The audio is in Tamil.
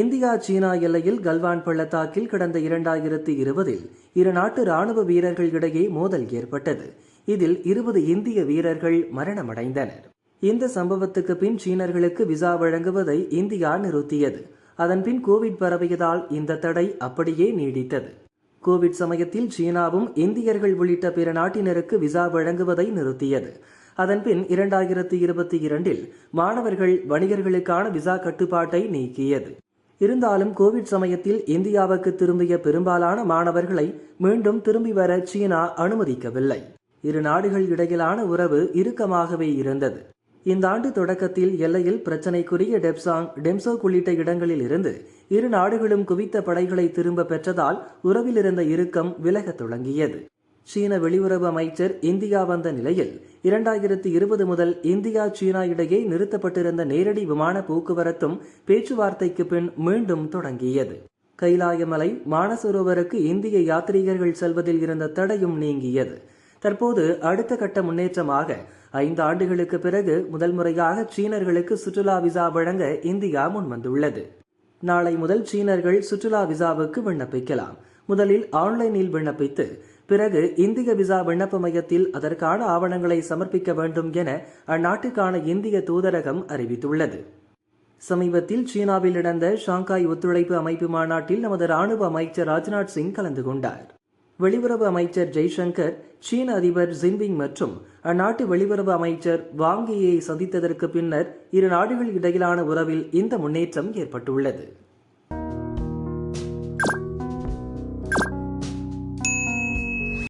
இந்தியா சீனா எல்லையில் கல்வான் பள்ளத்தாக்கில் கடந்த இரண்டாயிரத்தி இருபதில் இரு நாட்டு ராணுவ வீரர்கள் இடையே மோதல் ஏற்பட்டது. இதில் இருபது இந்திய வீரர்கள் மரணமடைந்தனர். இந்த சம்பவத்துக்கு பின் சீனர்களுக்கு விசா வழங்குவதை இந்தியா நிறுத்தியது. அதன்பின் கோவிட் பரவியதால் இந்த தடை அப்படியே நீடித்தது. கோவிட் சமயத்தில் சீனாவும் இந்தியர்கள் உள்ளிட்ட பிற நாட்டினருக்கு விசா வழங்குவதை நிறுத்தியது. அதன்பின் இரண்டாயிரத்தி இருபத்தி இரண்டில் மாணவர்கள் வணிகர்களுக்கான விசா கட்டுப்பாட்டை நீக்கியது. இருந்தாலும் கோவிட் சமயத்தில் இந்தியாவுக்கு திரும்பிய பெரும்பாலான மாணவர்களை மீண்டும் திரும்பி வர சீனா அனுமதிக்கவில்லை. இரு நாடுகள் இடையிலான உறவு இறுக்கமாகவே இருந்தது. இந்த ஆண்டு தொடக்கத்தில் எல்லையில் பிரச்சனைக்குரிய டெப்சாங் டெம்சோக் உள்ளிட்ட இடங்களில் இருந்து இரு நாடுகளும் குவித்த படைகளை திரும்ப பெற்றதால் உறவில் இருந்த இறுக்கம் விலகத் தொடங்கியது. சீன வெளியுறவு அமைச்சர் இந்தியா வந்த நிலையில் இரண்டாயிரத்தி இருபது முதல் இந்தியா சீனா இடையே நிறுத்தப்பட்டிருந்த நேரடி விமான போக்குவரத்தும் பேச்சுவார்த்தைக்கு பின் மீண்டும் தொடங்கியது. கைலாயமலை மானசரோவருக்கு இந்திய யாத்ரீகர்கள் செல்வதில் இருந்த தடையும் நீங்கியது. தற்போது அடுத்த கட்ட முன்னேற்றமாக ஐந்து ஆண்டுகளுக்கு பிறகு முதல் முறையாக சீனர்களுக்கு சுற்றுலா விசா வழங்க இந்தியா முன்வந்துள்ளது. நாளை முதல் சீனர்கள் சுற்றுலா விசாவுக்கு விண்ணப்பிக்கலாம். முதலில் ஆன்லைனில் விண்ணப்பித்து பிறகு இந்திய விசா விண்ணப்ப மையத்தில் அதற்கான ஆவணங்களை சமர்ப்பிக்க வேண்டும் என அந்நாட்டுக்கான இந்திய தூதரகம் அறிவித்துள்ளது. சமீபத்தில் சீனாவில் நடந்த ஷாங்காய் ஒத்துழைப்பு அமைப்பு மாநாட்டில் நமது ராணுவ அமைச்சர் ராஜ்நாத் சிங் கலந்து கொண்டார். வெளியுறவு அமைச்சர் ஜெய்சங்கர் சீன அதிபர் ஜின்பிங் மற்றும் அந்நாட்டு வெளியுறவு அமைச்சர் வாங்கியை சந்தித்ததற்கு பின்னர் இரு நாடுகள் இடையிலான உறவில் இந்த முன்னேற்றம் ஏற்பட்டுள்ளது.